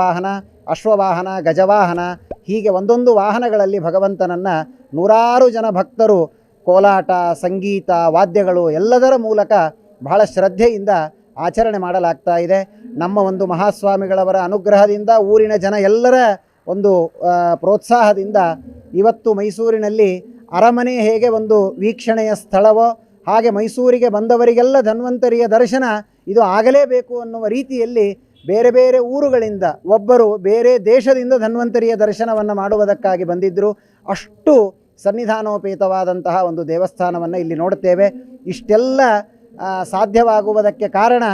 ವಾಹನ, ಅಶ್ವವಾಹನ, ಗಜವಾಹನ, ಹೀಗೆ ಒಂದೊಂದು ವಾಹನಗಳಲ್ಲಿ ಭಗವಂತನನ್ನು ನೂರಾರು ಜನ ಭಕ್ತರು ಕೋಲಾಟ, ಸಂಗೀತ, ವಾದ್ಯಗಳು ಎಲ್ಲದರ ಮೂಲಕ ಬಹಳ ಶ್ರದ್ಧೆಯಿಂದ ಆಚರಣೆ ಮಾಡಲಾಗ್ತಾ ಇದೆ. ನಮ್ಮ ಒಂದು ಮಹಾಸ್ವಾಮಿಗಳವರ ಅನುಗ್ರಹದಿಂದ ಊರಿನ ಜನ ಎಲ್ಲರ ಒಂದು ಪ್ರೋತ್ಸಾಹದಿಂದ ಇವತ್ತು ಮೈಸೂರಿನಲ್ಲಿ ಅರಮನೆ ಹೇಗೆ ಒಂದು ವೀಕ್ಷಣೆಯ ಸ್ಥಳವೋ, ಹಾಗೆ ಮೈಸೂರಿಗೆ ಬಂದವರಿಗೆಲ್ಲ ಧನ್ವಂತರಿಯ ದರ್ಶನ ಇದು ಆಗಲೇಬೇಕು ಅನ್ನುವ ರೀತಿಯಲ್ಲಿ ಬೇರೆ ಬೇರೆ ಊರುಗಳಿಂದ ಒಬ್ಬರು ಬೇರೆ ದೇಶದಿಂದ ಧನ್ವಂತರಿಯ ದರ್ಶನವನ್ನು ಮಾಡುವುದಕ್ಕಾಗಿ ಬಂದಿದ್ದರು ಅಷ್ಟು ಸನ್ನಿಧಾನೋಪೇತವಾದಂತಹ ಒಂದು ದೇವಸ್ಥಾನವನ್ನು ಇಲ್ಲಿ ನೋಡುತ್ತೇವೆ. ಇಷ್ಟೆಲ್ಲ ಸಾಧ್ಯವಾಗುವುದಕ್ಕೆ ಕಾರಣ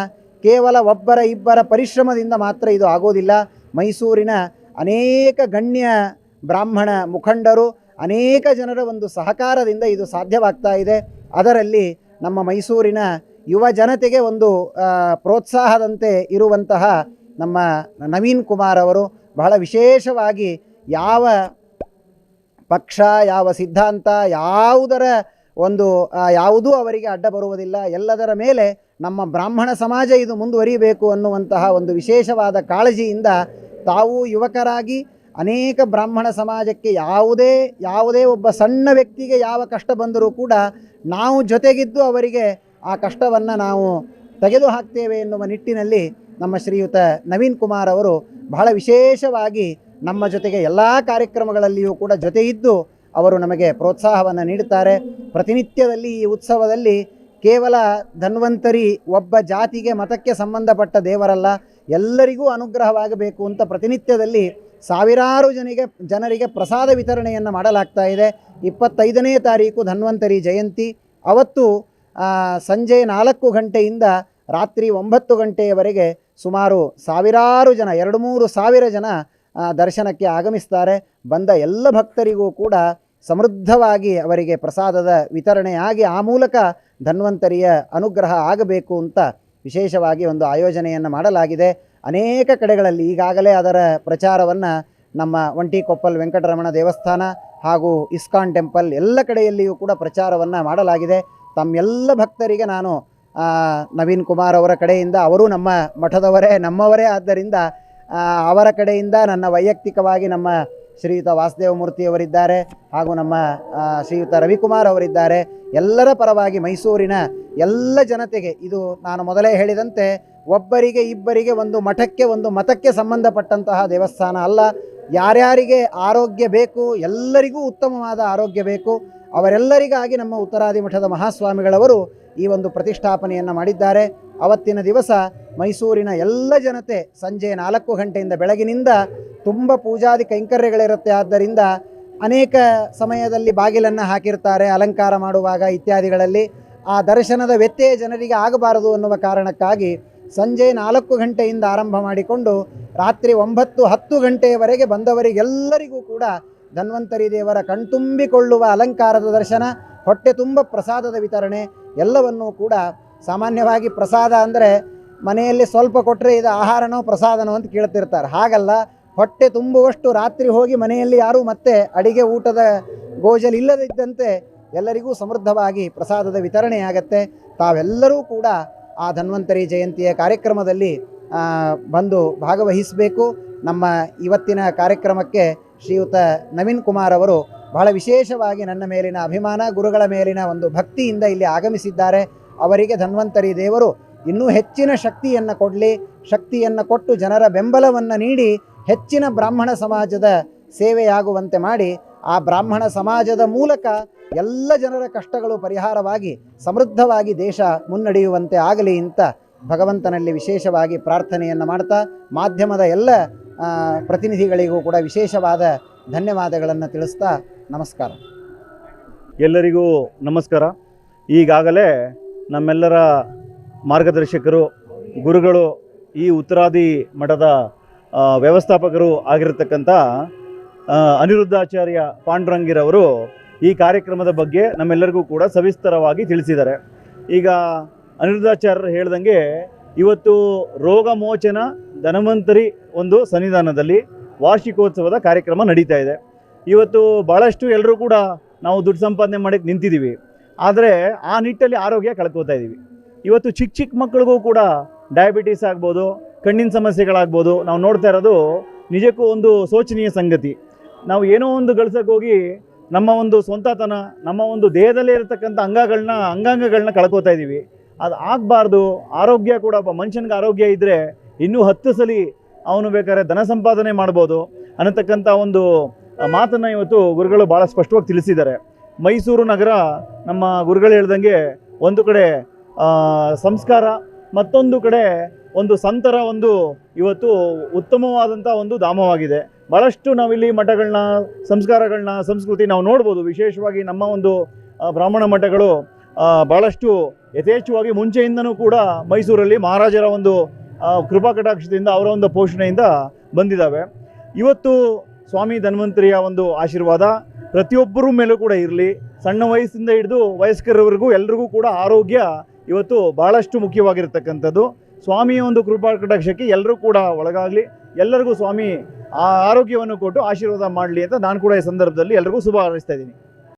ಕೇವಲ ಒಬ್ಬರ ಇಬ್ಬರ ಪರಿಶ್ರಮದಿಂದ ಮಾತ್ರ ಇದು ಆಗೋದಿಲ್ಲ. ಮೈಸೂರಿನ ಅನೇಕ ಗಣ್ಯ ಬ್ರಾಹ್ಮಣ ಮುಖಂಡರು, ಅನೇಕ ಜನರ ಒಂದು ಸಹಕಾರದಿಂದ ಇದು ಸಾಧ್ಯವಾಗ್ತಾ ಇದೆ. ಅದರಲ್ಲಿ ನಮ್ಮ ಮೈಸೂರಿನ ಯುವ ಜನತೆಗೆ ಒಂದು ಪ್ರೋತ್ಸಾಹದಂತೆ ಇರುವಂತಹ ನಮ್ಮ ನವೀನ್ ಕುಮಾರ್ ಅವರು ಬಹಳ ವಿಶೇಷವಾಗಿ ಯಾವ ಪಕ್ಷ, ಯಾವ ಸಿದ್ಧಾಂತ, ಯಾವುದರ ಒಂದು ಯಾವುದೂ ಅವರಿಗೆ ಅಡ್ಡ ಬರುವುದಿಲ್ಲ. ಎಲ್ಲದರ ಮೇಲೆ ನಮ್ಮ ಬ್ರಾಹ್ಮಣ ಸಮಾಜ ಇದು ಮುಂದುವರಿಬೇಕು ಅನ್ನುವಂತಹ ಒಂದು ವಿಶೇಷವಾದ ಕಾಳಜಿಯಿಂದ ತಾವು ಯುವಕರಾಗಿ ಅನೇಕ ಬ್ರಾಹ್ಮಣ ಸಮಾಜಕ್ಕೆ ಯಾವುದೇ ಯಾವುದೇ ಒಬ್ಬ ಸಣ್ಣ ವ್ಯಕ್ತಿಗೆ ಯಾವ ಕಷ್ಟ ಬಂದರೂ ಕೂಡ ನಾವು ಜೊತೆಗಿದ್ದು ಅವರಿಗೆ ಆ ಕಷ್ಟವನ್ನು ನಾವು ತೆಗೆದು ಹಾಕ್ತೇವೆ ಎನ್ನುವ ನಿಟ್ಟಿನಲ್ಲಿ ನಮ್ಮ ಶ್ರೀಯುತ ನವೀನ್ ಕುಮಾರ್ ಅವರು ಬಹಳ ವಿಶೇಷವಾಗಿ ನಮ್ಮ ಜೊತೆಗೆ ಎಲ್ಲ ಕಾರ್ಯಕ್ರಮಗಳಲ್ಲಿಯೂ ಕೂಡ ಜೊತೆ ಇದ್ದು ಅವರು ನಮಗೆ ಪ್ರೋತ್ಸಾಹವನ್ನು ನೀಡುತ್ತಾರೆ. ಪ್ರತಿನಿತ್ಯದಲ್ಲಿ ಈ ಉತ್ಸವದಲ್ಲಿ ಕೇವಲ ಧನ್ವಂತರಿ ಒಬ್ಬ ಜಾತಿಗೆ ಮತಕ್ಕೆ ಸಂಬಂಧಪಟ್ಟ ದೇವರಲ್ಲ, ಎಲ್ಲರಿಗೂ ಅನುಗ್ರಹವಾಗಬೇಕು ಅಂತ ಪ್ರತಿನಿತ್ಯದಲ್ಲಿ ಸಾವಿರಾರು ಜನಿಗೆ ಜನರಿಗೆ ಪ್ರಸಾದ ವಿತರಣೆಯನ್ನು ಮಾಡಲಾಗ್ತಾ ಇದೆ. ಇಪ್ಪತ್ತೈದನೇ ತಾರೀಕು ಧನ್ವಂತರಿ ಜಯಂತಿ. ಅವತ್ತು ಸಂಜೆ ನಾಲ್ಕು ಗಂಟೆಯಿಂದ ರಾತ್ರಿ ಒಂಬತ್ತು ಗಂಟೆಯವರೆಗೆ ಸುಮಾರು ಸಾವಿರಾರು ಜನ, ಎರಡು ಮೂರು ಸಾವಿರ ಜನ ದರ್ಶನಕ್ಕೆ ಆಗಮಿಸ್ತಾರೆ. ಬಂದ ಎಲ್ಲ ಭಕ್ತರಿಗೂ ಕೂಡ ಸಮೃದ್ಧವಾಗಿ ಅವರಿಗೆ ಪ್ರಸಾದದ ವಿತರಣೆಯಾಗಿ ಆ ಮೂಲಕ ಧನ್ವಂತರಿಯ ಅನುಗ್ರಹ ಆಗಬೇಕು ಅಂತ ವಿಶೇಷವಾಗಿ ಒಂದು ಆಯೋಜನೆಯನ್ನು ಮಾಡಲಾಗಿದೆ. ಅನೇಕ ಕಡೆಗಳಲ್ಲಿ ಈಗಾಗಲೇ ಅದರ ಪ್ರಚಾರವನ್ನು ನಮ್ಮ ಒಂಟಿಕೊಪ್ಪಲ್ ವೆಂಕಟರಮಣ ದೇವಸ್ಥಾನ ಹಾಗೂ ಇಸ್ಕಾನ್ ಟೆಂಪಲ್ ಎಲ್ಲ ಕಡೆಯಲ್ಲಿಯೂ ಕೂಡ ಪ್ರಚಾರವನ್ನು ಮಾಡಲಾಗಿದೆ. ತಮ್ಮೆಲ್ಲ ಭಕ್ತರಿಗೆ ನಾನು ನವೀನ್ ಕುಮಾರ್ ಅವರ ಕಡೆಯಿಂದ, ಅವರು ನಮ್ಮ ಮಠದವರೇ, ನಮ್ಮವರೇ ಆದ್ದರಿಂದ ಅವರ ಕಡೆಯಿಂದ ನನ್ನ ವೈಯಕ್ತಿಕವಾಗಿ ನಮ್ಮ ಶ್ರೀಯುತ ವಾಸುದೇವಮೂರ್ತಿಯವರಿದ್ದಾರೆ ಹಾಗೂ ನಮ್ಮ ಶ್ರೀಯುತ ರವಿಕುಮಾರ್ ಅವರಿದ್ದಾರೆ. ಎಲ್ಲರ ಪರವಾಗಿ ಮೈಸೂರಿನ ಎಲ್ಲ ಜನತೆಗೆ, ಇದು ನಾನು ಮೊದಲೇ ಹೇಳಿದಂತೆ, ಒಬ್ಬರಿಗೆ ಇಬ್ಬರಿಗೆ ಒಂದು ಮಠಕ್ಕೆ, ಒಂದು ಮತಕ್ಕೆ ಸಂಬಂಧಪಟ್ಟಂತಹ ದೇವಸ್ಥಾನ ಅಲ್ಲ. ಯಾರ್ಯಾರಿಗೆ ಆರೋಗ್ಯ ಬೇಕು, ಎಲ್ಲರಿಗೂ ಉತ್ತಮವಾದ ಆರೋಗ್ಯ ಬೇಕು. ಅವರೆಲ್ಲರಿಗಾಗಿ ನಮ್ಮ ಉತ್ತರಾದಿ ಮಠದ ಮಹಾಸ್ವಾಮಿಗಳವರು ಈ ಒಂದು ಪ್ರತಿಷ್ಠಾಪನೆಯನ್ನು ಮಾಡಿದ್ದಾರೆ. ಅವತ್ತಿನ ದಿವಸ ಮೈಸೂರಿನ ಎಲ್ಲ ಜನತೆ ಸಂಜೆ ನಾಲ್ಕು ಗಂಟೆಯಿಂದ ಬೆಳಗಿನಿಂದ ತುಂಬ ಪೂಜಾದಿ ಕೈಂಕರ್ಯಗಳಿರುತ್ತೆ. ಆದ್ದರಿಂದ ಅನೇಕ ಸಮಯದಲ್ಲಿ ಬಾಗಿಲನ್ನು ಹಾಕಿರ್ತಾರೆ, ಅಲಂಕಾರ ಮಾಡುವಾಗ ಇತ್ಯಾದಿಗಳಲ್ಲಿ. ಆ ದರ್ಶನದ ವ್ಯತ್ಯಯ ಜನರಿಗೆ ಆಗಬಾರದು ಅನ್ನುವ ಕಾರಣಕ್ಕಾಗಿ ಸಂಜೆ ನಾಲ್ಕು ಗಂಟೆಯಿಂದ ಆರಂಭ ಮಾಡಿಕೊಂಡು ರಾತ್ರಿ ಒಂಬತ್ತು ಹತ್ತು ಗಂಟೆಯವರೆಗೆ ಬಂದವರಿಗೆಲ್ಲರಿಗೂ ಕೂಡ ಧನ್ವಂತರಿ ದೇವರ ಕಣ್ತುಂಬಿಕೊಳ್ಳುವ ಅಲಂಕಾರದ ದರ್ಶನ, ಹೊಟ್ಟೆ ತುಂಬ ಪ್ರಸಾದದ ವಿತರಣೆ, ಎಲ್ಲವನ್ನೂ ಕೂಡ ಸಾಮಾನ್ಯವಾಗಿ ಪ್ರಸಾದ ಅಂದರೆ ಮನೆಯಲ್ಲಿ ಸ್ವಲ್ಪ ಕೊಟ್ಟರೆ ಇದು ಆಹಾರನೋ ಪ್ರಸಾದನೋ ಅಂತ ಕೇಳ್ತಿರ್ತಾರೆ. ಹಾಗಲ್ಲ, ಹೊಟ್ಟೆ ತುಂಬುವಷ್ಟು ರಾತ್ರಿ ಹೋಗಿ ಮನೆಯಲ್ಲಿ ಯಾರೂ ಮತ್ತೆ ಅಡಿಗೆ ಊಟದ ಗೋಜಲ್ ಇಲ್ಲದಿದ್ದಂತೆ ಎಲ್ಲರಿಗೂ ಸಮೃದ್ಧವಾಗಿ ಪ್ರಸಾದದ ವಿತರಣೆಯಾಗತ್ತೆ ತಾವೆಲ್ಲರೂ ಕೂಡ ಆ ಧನ್ವಂತರಿ ಜಯಂತಿಯ ಕಾರ್ಯಕ್ರಮದಲ್ಲಿ ಬಂದು ಭಾಗವಹಿಸಬೇಕು. ನಮ್ಮ ಇವತ್ತಿನ ಕಾರ್ಯಕ್ರಮಕ್ಕೆ ಶ್ರೀಯುತ ನವೀನ್ ಕುಮಾರ್ ಅವರು ಬಹಳ ವಿಶೇಷವಾಗಿ ನನ್ನ ಮೇಲಿನ ಅಭಿಮಾನ, ಗುರುಗಳ ಮೇಲಿನ ಒಂದು ಭಕ್ತಿಯಿಂದ ಇಲ್ಲಿ ಆಗಮಿಸಿದ್ದಾರೆ. ಅವರಿಗೆ ಧನ್ವಂತರಿ ದೇವರು. ಇನ್ನೂ ಹೆಚ್ಚಿನ ಶಕ್ತಿಯನ್ನು ಕೊಡಲಿ. ಶಕ್ತಿಯನ್ನು ಕೊಟ್ಟು ಜನರ ಬೆಂಬಲವನ್ನು ನೀಡಿ, ಹೆಚ್ಚಿನ ಬ್ರಾಹ್ಮಣ ಸಮಾಜದ ಸೇವೆಯಾಗುವಂತೆ ಮಾಡಿ, ಆ ಬ್ರಾಹ್ಮಣ ಸಮಾಜದ ಮೂಲಕ ಎಲ್ಲ ಜನರ ಕಷ್ಟಗಳು ಪರಿಹಾರವಾಗಿ, ಸಮೃದ್ಧವಾಗಿ ದೇಶ ಮುನ್ನಡೆಯುವಂತೆ ಆಗಲಿ ಅಂತ ಭಗವಂತನಲ್ಲಿ ವಿಶೇಷವಾಗಿ ಪ್ರಾರ್ಥನೆಯನ್ನು ಮಾಡ್ತಾ, ಮಾಧ್ಯಮದ ಎಲ್ಲ ಪ್ರತಿನಿಧಿಗಳಿಗೂ ಕೂಡ ವಿಶೇಷವಾದ ಧನ್ಯವಾದಗಳನ್ನು ತಿಳಿಸ್ತಾ ನಮಸ್ಕಾರ. ಎಲ್ಲರಿಗೂ ನಮಸ್ಕಾರ. ಈಗಾಗಲೇ ನಮ್ಮೆಲ್ಲರ ಮಾರ್ಗದರ್ಶಕರು, ಗುರುಗಳು, ಈ ಉತ್ತರಾದಿ ಮಠದ ವ್ಯವಸ್ಥಾಪಕರು ಆಗಿರತಕ್ಕಂಥ ಅನಿರುದ್ಧಾಚಾರ್ಯ ಪಾಂಡುರಂಗಿರವರು ಈ ಕಾರ್ಯಕ್ರಮದ ಬಗ್ಗೆ ನಮ್ಮೆಲ್ಲರಿಗೂ ಕೂಡ ಸವಿಸ್ತರವಾಗಿ ತಿಳಿಸಿದ್ದಾರೆ. ಈಗ ಅನಿರುದ್ಧಾಚಾರ್ಯರು ಹೇಳ್ದಂಗೆ ಇವತ್ತು ರೋಗ ಮೋಚನ ಧನ್ವಂತರಿ ಒಂದು ಸನ್ನಿಧಾನದಲ್ಲಿ ವಾರ್ಷಿಕೋತ್ಸವದ ಕಾರ್ಯಕ್ರಮ ನಡೀತಾ ಇದೆ. ಇವತ್ತು ಭಾಳಷ್ಟು ಎಲ್ಲರೂ ಕೂಡ ನಾವು ದುಡ್ಡು ಸಂಪಾದನೆ ಮಾಡಕ್ಕೆ ನಿಂತಿದ್ದೀವಿ. ಆದರೆ ಆ ನಿಟ್ಟಲ್ಲಿ ಆರೋಗ್ಯ ಕಳ್ಕೊತಾ ಇದ್ದೀವಿ ಇವತ್ತು ಚಿಕ್ಕ ಚಿಕ್ಕ ಮಕ್ಕಳಿಗೂ ಕೂಡ ಡಯಾಬಿಟೀಸ್ ಆಗ್ಬೋದು, ಕಣ್ಣಿನ ಸಮಸ್ಯೆಗಳಾಗ್ಬೋದು, ನಾವು ನೋಡ್ತಾ ಇರೋದು ನಿಜಕ್ಕೂ ಒಂದು ಶೋಚನೀಯ ಸಂಗತಿ. ನಾವು ಏನೋ ಒಂದು ಗಳಿಸಕ್ಕೆ ಹೋಗಿ ನಮ್ಮ ಒಂದು ಸ್ವಂತತನ, ನಮ್ಮ ಒಂದು ದೇಹದಲ್ಲೇ ಇರತಕ್ಕಂಥ ಅಂಗಗಳನ್ನ, ಅಂಗಾಂಗಗಳನ್ನ ಕಳ್ಕೊತಾ ಇದ್ದೀವಿ ಅದು ಆಗಬಾರ್ದು. ಆರೋಗ್ಯ ಕೂಡ ಒಬ್ಬ ಮನುಷ್ಯನಿಗೆ ಆರೋಗ್ಯ ಇದ್ದರೆ ಇನ್ನೂ ಹತ್ತು ಸಲ ಅವನು ಬೇಕಾದ್ರೆ ಧನ ಸಂಪಾದನೆ ಮಾಡ್ಬೋದು ಅನ್ನತಕ್ಕಂಥ ಒಂದು ಮಾತನ್ನು ಇವತ್ತು ಗುರುಗಳು ಭಾಳ ಸ್ಪಷ್ಟವಾಗಿ ತಿಳಿಸಿದ್ದಾರೆ. ಮೈಸೂರು ನಗರ ನಮ್ಮ ಗುರುಗಳು ಹೇಳ್ದಂಗೆ ಒಂದು ಕಡೆ ಸಂಸ್ಕಾರ, ಮತ್ತೊಂದು ಕಡೆ ಒಂದು ಸಂತರ ಒಂದು ಇವತ್ತು ಉತ್ತಮವಾದಂಥ ಒಂದು ಧಾಮವಾಗಿದೆ. ಭಾಳಷ್ಟು ನಾವಿಲ್ಲಿ ಮಠಗಳನ್ನ ಸಂಸ್ಕಾರಗಳನ್ನ ಸಂಸ್ಕೃತಿ ನಾವು ನೋಡ್ಬೋದು. ವಿಶೇಷವಾಗಿ ನಮ್ಮ ಒಂದು ಬ್ರಾಹ್ಮಣ ಮಠಗಳು ಭಾಳಷ್ಟು ಯಥೇಚ್ಛವಾಗಿ ಮುಂಚೆಯಿಂದನೂ ಕೂಡ ಮೈಸೂರಲ್ಲಿ ಮಹಾರಾಜರ ಒಂದು ಕೃಪಾ ಕಟಾಕ್ಷದಿಂದ ಅವರ ಒಂದು ಪೋಷಣೆಯಿಂದ ಬಂದಿದ್ದಾವೆ. ಇವತ್ತು ಸ್ವಾಮಿ ಧನ್ವಂತರಿಯ ಒಂದು ಆಶೀರ್ವಾದ, ಪ್ರತಿಯೊಬ್ಬರ ಮೇಲೂ ಕೂಡ ಇರಲಿ. ಸಣ್ಣ ವಯಸ್ಸಿಂದ ಹಿಡಿದು ವಯಸ್ಕರವರೆಗೂ ಎಲ್ರಿಗೂ ಕೂಡ ಆರೋಗ್ಯ ಇವತ್ತು ಬಹಳಷ್ಟು ಮುಖ್ಯವಾಗಿರತಕ್ಕಂಥದ್ದು. ಸ್ವಾಮಿಯ ಒಂದು ಕೃಪಾ ಕಟಾಕ್ಷಕ್ಕೆ ಎಲ್ಲರೂ ಕೂಡ ಒಳಗಾಗಲಿ. ಎಲ್ಲರಿಗೂ ಸ್ವಾಮಿ ಆ ಆರೋಗ್ಯವನ್ನು ಕೊಟ್ಟು ಆಶೀರ್ವಾದ ಮಾಡಲಿ ಅಂತ ನಾನು ಕೂಡ ಈ ಸಂದರ್ಭದಲ್ಲಿ ಎಲ್ರಿಗೂ ಶುಭ ಹಾರೈಸ್ತಾ ಇದ್ದೀನಿ.